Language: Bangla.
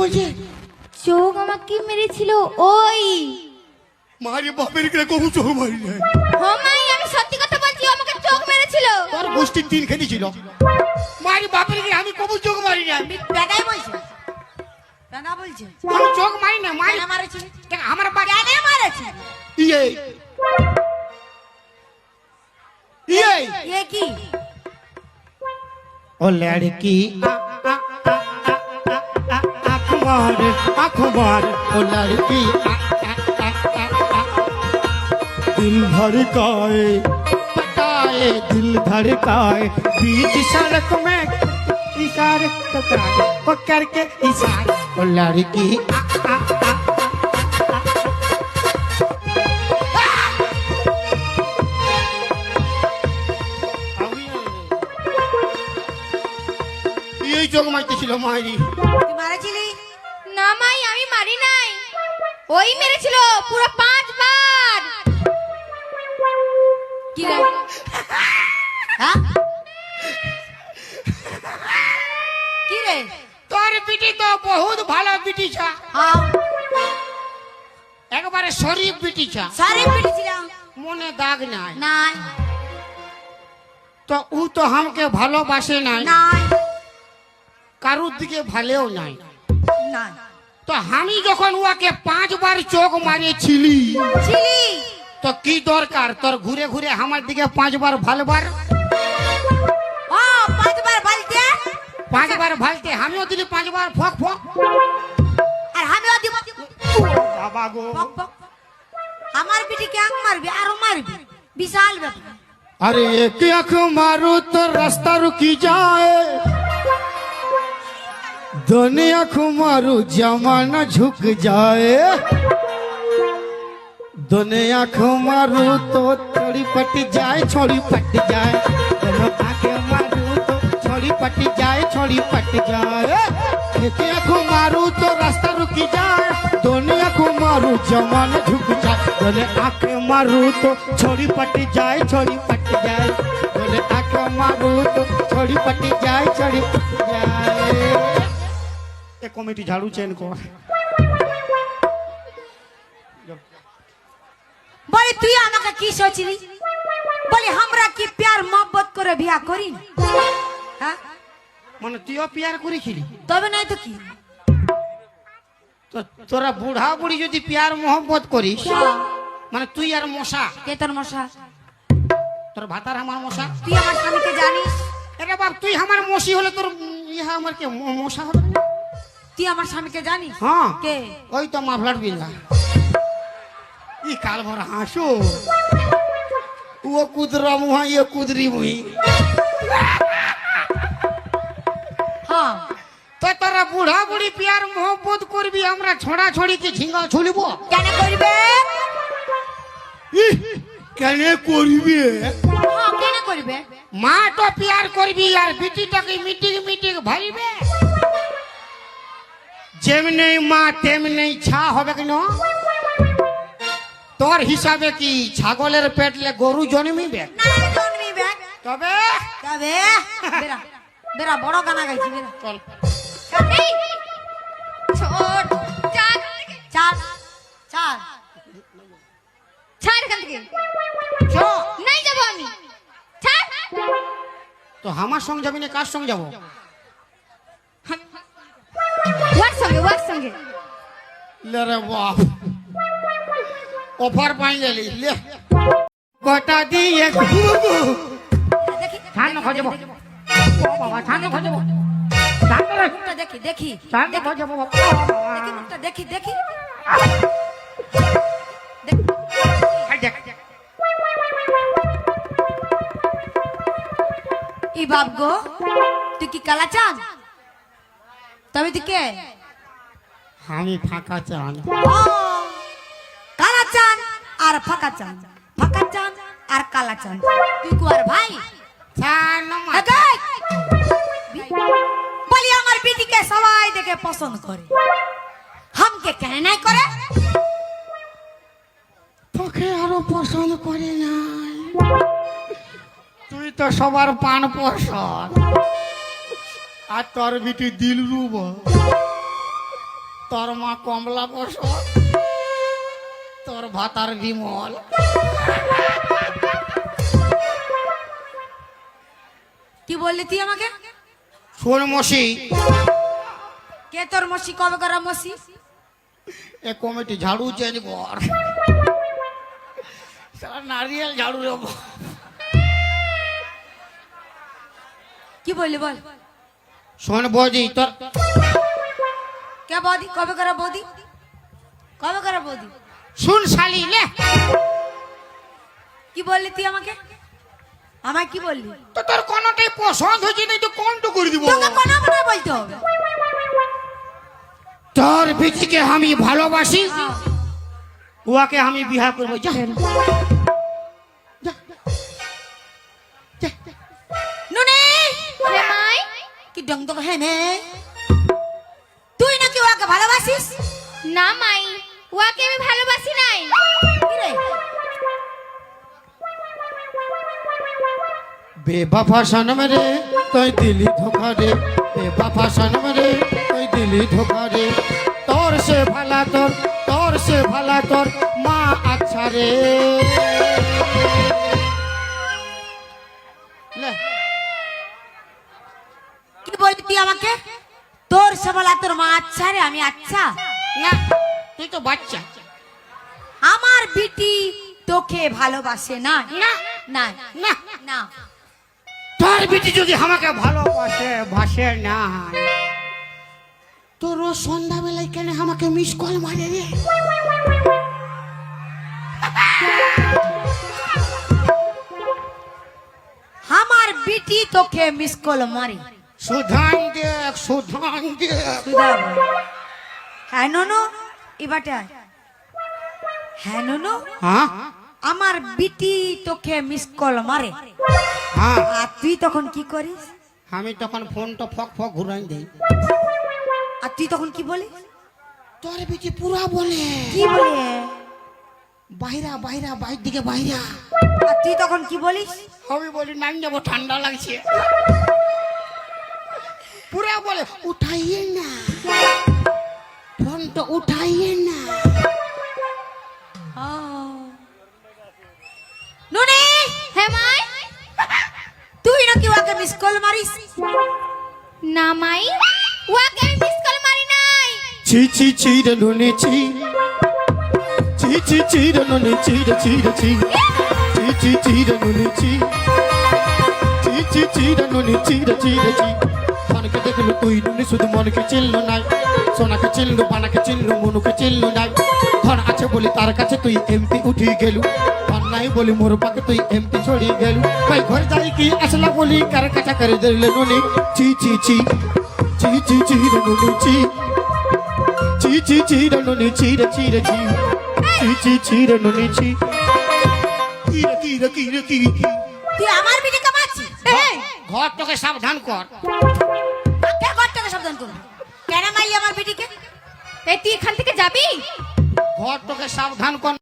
বলছে? চোখ আমাকে মেরেছিল ওই। মারি বাপের কিরা কবু চোখ মারি নাই। হোমাই আমি সত্যি কথা বলছি আমাকে চোখ মেরেছিল। তোর গোষ্ঠীর তিন খেলি ছিল। মারি বাপের কিরা আমি কবু চোখ মারি না আমি বেগাই বলছি? বেগা বলছি? আমি চোখ মারি না মাই মারেছি? আমার বাপ বেগাই মারেছি? ইয়ে। ইয়ে। ইয়ে কি? ও লড়কি হ্যাঁ। अखबार अखबार ओ लड़की दिल धड़काए पटाए दिल धड़काए बीच सड़क में इशारे टकराए वो करके इशारे ओ लड़की এই চোখ মারতেছিল মাইরি তুই মারেছিলি না মারি নাই। ওই মেরেছিল পুরো পাঁচবার। কি রে হ্যাঁ? কি রে? তোর বিটি তো বহুত ভালো বিটি ছা। হ্যাঁ। একবারে শরীফ বিটি ছা। সারে পিটিছিলাম মনে দাগ নাই। নাই। তো ও তো আমাকে ভালোবাসে নাই। নাই। কারুর দিকে ভালেও নাই। নাই। তো আমি যখন উহাকে পাঁচবার চোখ মারিয়েছিলি তো কি দরকার? তোর ঘুরে ঘুরে আমার দিকে পাঁচবার ভালবার? পাঁচবার ভালতে? পাঁচবার আমিও দিলি পাঁচবার ফক ফক। আর আমিও দিব বাবা গো। আমার বিটিকে আঁক মারবি? আরও মারবি। বিশাল ব্যাপার। আরে এক আঁখ মারো তো রাস্তা রুকি যায়? दोनों आँख मारू जमाना झुक जाए। दोनों आँख मारू तो छोड़ी पट जाए, छोड़ी पट जाए। मारू तो पट जाए, छोड़ी पट जाए। एक आँख मारू तो रास्ता रुकी जाए। दोनों आँख मारू जमाना झुक जाए। दोनों आँख मारू तो छोड़ी पट जाए, छोड़ी पट जाए। दोनों आँख मारू तो छोड़ी पट जाए, छोड़ी पट जाए। એ કોમેટી ઝાડુ છે বলে তুই আমাকে কি সোচিলি? বলে আমরা কি প্যার মহব্বত করে বিয়া করি? হ্যাঁ? মানে তুইও প্যার করেছিলি? তবে নাই তো কি? তোরা বুড়া বুড়ি যদি প্যার মহব্বত করিস হ্যাঁ। মানে তুই আর মশা। কে তোর মশা? তোর ভাতার আমার মশা। তুই আমার স্বামীকে জানিস? এটা বাপ তুই আমার মশি হলে তোর ইহা আমার কে মশা হবে না? তুই আমার স্বামীকে জানিস হ্যাঁ। কে? ওই তো মাফলার বিল্লা। ই কাল ভর হাসো। ও কুদরা মুহা ইয়ে কুদরি মুহি। হ্যাঁ। তো তোরা বুড়া বুড়ি পিয়ার মোহব্বত করবি আমরা ছড়া ছড়িকে ঝিঙ্গা ছুলিব? কেন করবে? কেন করবি? হ্যাঁ কেন করবে? মা তো পিয়ার করবি আর বিটিটাকে মিটিং মিটিং ভাইবে। যেমনি মা তেমনি ছা হবে কেন তোর হিসাবে কি ছাগলের পেটলে গরু জন্মিবে? তবে? তবে? বেরা বড় গানা গাইছি বেরা চল। ছোট যা এখান থেকে। চাল চাল। ছাড় এখান থেকে। নাই যাব আমি। ছাড়। তো আমার সঙ্গে যাবি না কার সঙ্গে যাব? সঙ্গে ওয়ার সঙ্গে। লে রে বাপ। অফার পাই গেলি লে। কটা দিয়ে ঘুরবো? দেখি ঠান্ডা খোঁজবো ও বাবা ঠান্ডা খোঁজবো দেখি। দেখি ঠান্ডা খোঁজবো বাবা দেখি দেখি দেখি। হাই দেখ। ই বাপ গো তুই কি কালা চান তবে তুই কে? আমি ফাঁকা চান। কালা চান আর ফাঁকা চান। ফাঁকা চান আর কালা চান। তুই কুয়ার ভাই? চান একাই। বলি আমার বিটিকে সবাই দেখে পছন্দ করে। হামকে কেন নাই করে? তোকে আরও পছন্দ করে নাই। তুই তো সবার পান পছন্দ আর তোর বিটি দিল রুব তোর মা কমলা বসত তোর ভাতার বিমল। কি বললি তুই আমাকে? শোন মসি। কে তোর মসি? কবে করা মসি? এ কমিটি ঝাড়ু চেঞ্জ কর নারিয়েল ঝাড়ু বাবা। কি বললি বল? শোন বৌদি তোর কে বৌদি? কবে করা বৌদি? কবে করা বৌদি? শুন শালি লে কি বললি তুই আমাকে? আমায় কি বললি? তো তোর কোনটাই পছন্দ হয়েছে না তো কোনটা করে দিব। তোকে কোনো মনে বলতে হবে। তোর বিটিকে আমি ভালোবাসি। হ্যাঁ। উহাকে আমি বিহা করব। যা। যা। যা। নুনি! কি ডং ডং হ্যাঁ ওকে ভালোবাসিস? না মাই। ওয়াকে আমি ভালোবাসি নাই। বেবাফা সনম রে তুই দিলি ধোকা রে। বেবাফা সনম রে তুই দিলি ধোকা রে। তোর সে ভালা তোর তোর সে ভালা তোর মা আচ্ছা রে। লে, কি বললি তুই আমাকে? তোর সবলা তোর মা আচ্ছা রে আমি আচ্ছা? না তুই তো বাচ্চা। আমার বিটি তোকে ভালোবাসে না? না। না। না। না। তোর বিটি যদি আমাকে ভালোবাসে ভাসে না। তোর রোজ সন্ধ্যাবেলায় কেন আমাকে মিস কল মারে রে? আমার বিটি তোকে মিস কল মারি। সুধান দেখ সুধান দেখ হ্যাঁ ননু এবারটা হ্যাঁ ননু হ্যাঁ? আমার বিটি তোকে মিস কল মারে। হ্যাঁ। আর তুই তখন কি করিস? আমি তখন ফোনটা ফক ফক ঘুরাই দেই। আর তুই তখন কি বলিস? তোর বিটি পুরা বলে। কি বলে? বাইরা বাইরা বাইর দিকে বাইরা। আর তুই তখন কি বলিস? আমি বলি নাই যাব ঠান্ডা লাগছে। পুরা বলে উঠাইয়ে না। ফোনটা উঠাইয়ে না। নুনি হ্যাঁ মাই তুই নাকি ওকে মিস কল মারিস? না মাই। আমি মিস কল মারি নাই। ছি ছি ছি রে নুনি ছি। ছি ছি ছি রে নুনি ছি রে ছি রে ছি। ছি ছি ছি রে নুনি ছি। ছি ছি ছি রে নুনি ছি রে ছি রে ছি। মনকে দেখল তুই নুনি শুধু মনকে চিনলো নাই। সোনাকে চিনলো বানাকে চিনলো মনুকে চিনলো নাই। ধন আছে বলি তার কাছে তুই এমপি উঠি গেলু। ধন নাই বলি মোর পাকে তুই এমপি ছড়ি গেলু। ভাই ঘর যাই কি আসলা বলি কার কাছা করে দিলে নুনি? ছি ছি ছি। ছি ছি রে নুনি ছি। চি চি চি রনুনি চি রে চি রে চি চি চি চি রনুনি চি কি রে কি রে কি রে কি তুই আমার বিটিকে মারছিস? এই, ঘর তোকে সাবধান কর। কে থেকে সাবধান করুন। কেন মারলি আমার বেটিকে? এই, তুই এখান থেকে যাবি? ঘর তোকে সাবধান কর।